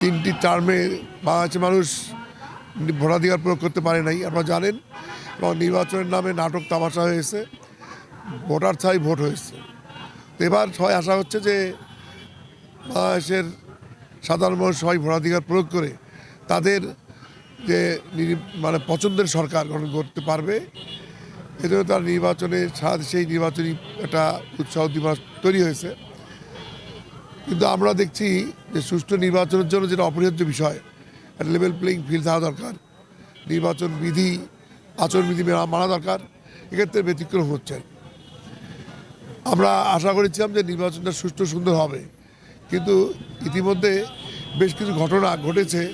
তিনটি টার্মে বাংলাদেশের মানুষ ভোটাধিকার প্রয়োগ করতে পারে নাই, আপনারা জানেন। এবং নির্বাচনের নামে নাটক তামাশা হয়েছে, ভোটার ছাই ভোট হয়েছে। তো এবার সবাই আশা হচ্ছে যে বাংলাদেশের সাধারণ মানুষ সবাই ভোটাধিকার প্রয়োগ করে তাদের যে মানে পছন্দের সরকার গঠন করতে পারবে। এজন্য তার নির্বাচনে দেশেই নির্বাচনী একটা উৎসাহ দিবস তৈরি হয়েছে। কিন্তু আমরা দেখছি যে সুষ্ঠু নির্বাচনের জন্য যেটা অপরিহার্য বিষয়, একটা লেভেল প্লেইং ফিল্ড থাকা দরকার। নির্বাচন বিধি আচরণবিধি মেনা- দরকার। এক্ষেত্রে ব্যতিক্রম হচ্ছে। আমরা আশা করেছিলাম যে নির্বাচনটা সুষ্ঠু সুন্দর হবে। কিন্তু ইতিমধ্যে বেশ কিছু ঘটনা ঘটেছে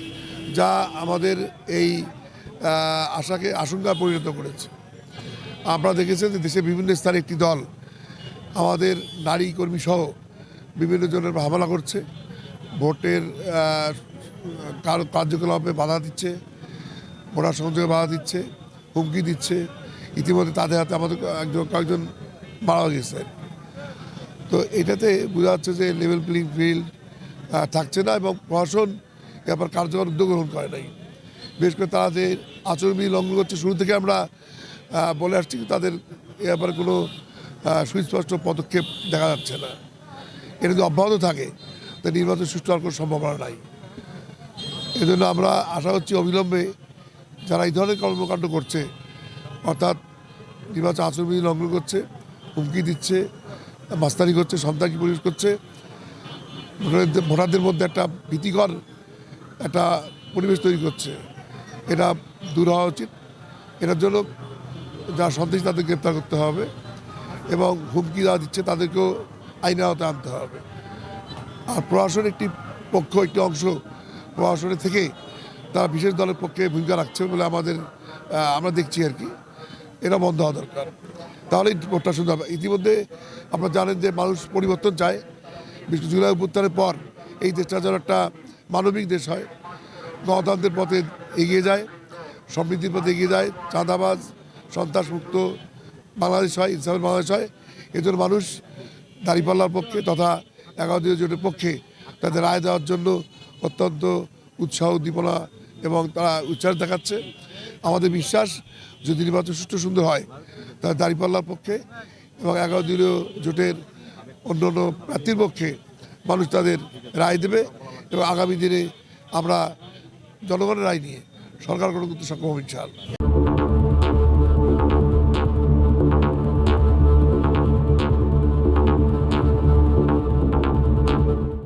যা আমাদের এই আশাকে আশঙ্কা পরিণত করেছে। আমরা দেখেছি যে দেশের বিভিন্ন স্থানে একটি দল, আমাদের নারী কর্মী সহ বিভিন্ন জনের হামলা করছে। ভোটের কার্যকলাপে বাধা দিচ্ছে, ভোটার সংযোগে বাধা দিচ্ছে, হুমকি দিচ্ছে। ইতিমধ্যে তাদের হাতে আমাদের একজন, কয়েকজন মারা গেছে। তো এটাতে বোঝা যাচ্ছে যে লেভেল প্লেইং ফিল্ড থাকছে না এবং প্রশাসন ব্যাপার কার্যকর উদ্যোগ গ্রহণ করে নাই। বিশেষ করে তারা যে আচরণবিধি লঙ্ঘন করছে, শুরু থেকে আমরা বলে আসছি তাদের এ ব্যাপারে কোনো সুস্পষ্ট পদক্ষেপ দেখা যাচ্ছে না। এটা যদি অব্যাহত থাকে তো নির্বাচন সুষ্ঠু হওয়ার কোনো সম্ভাবনা নাই। এজন্য আমরা আশা করছি অবিলম্বে যারা এই ধরনের কর্মকাণ্ড করছে, অর্থাৎ নির্বাচন আচরণবিধি লঙ্ঘন করছে, হুমকি দিচ্ছে, মাস্তানি করছে, সন্ত্রাসী পরিবেশ করছে, ভোটারদের মধ্যে একটা ভীতিকর একটা পরিবেশ তৈরি করছে। এটা দূর হওয়া উচিত। এটার জন্য যারা সন্ত্রাসী তাদের গ্রেপ্তার করতে হবে এবং হুমকি দেওয়া দিচ্ছে তাদেরকেও আইনের আওতায় আনতে হবে। আর প্রশাসন একটি পক্ষ, একটি অংশ প্রশাসনের থেকে তারা বিশেষ দলের পক্ষে ভূমিকা রাখছে বলে আমাদের আমরা দেখছি আর কি। এটা বন্ধ হওয়া দরকার। তাহলেই ভোটটা সুন্দর হবে। ইতিমধ্যে আপনারা জানেন যে মানুষ পরিবর্তন চায়। বিশেষ জুলাই অভ্যুত্থানের পর এই দেশটা যেন একটা মানবিক দেশ হয়। গণতন্ত্রের পথে এগিয়ে যায়, সমৃদ্ধির পথে এগিয়ে যায়, চাঁদাবাজ, সন্ত্রাসমুক্ত বাংলাদেশ হয়, ইনসাফের বাংলাদেশ হয়। এজন্য মানুষ দাঁড়িপাল্লার পক্ষে তথা এগারো দিনের জোটের পক্ষে তাদের রায় দেওয়ার জন্য অত্যন্ত উৎসাহ, উদ্দীপনা এবং তারা উচ্চার দেখাচ্ছে। আমাদের বিশ্বাস, যদি নির্বাচন সুষ্ঠু সুন্দর হয়, তাহলে দাঁড়িপাল্লার পক্ষে এবং এগারো দিনীয় জোটের অন্য অন্য প্রার্থীর পক্ষে মানুষ তাদের রায় দেবে এবং আগামী দিনে আমরা জনগণের রায় নিয়ে সরকার গঠন করতে সক্ষম হব ইনশাআল্লাহ।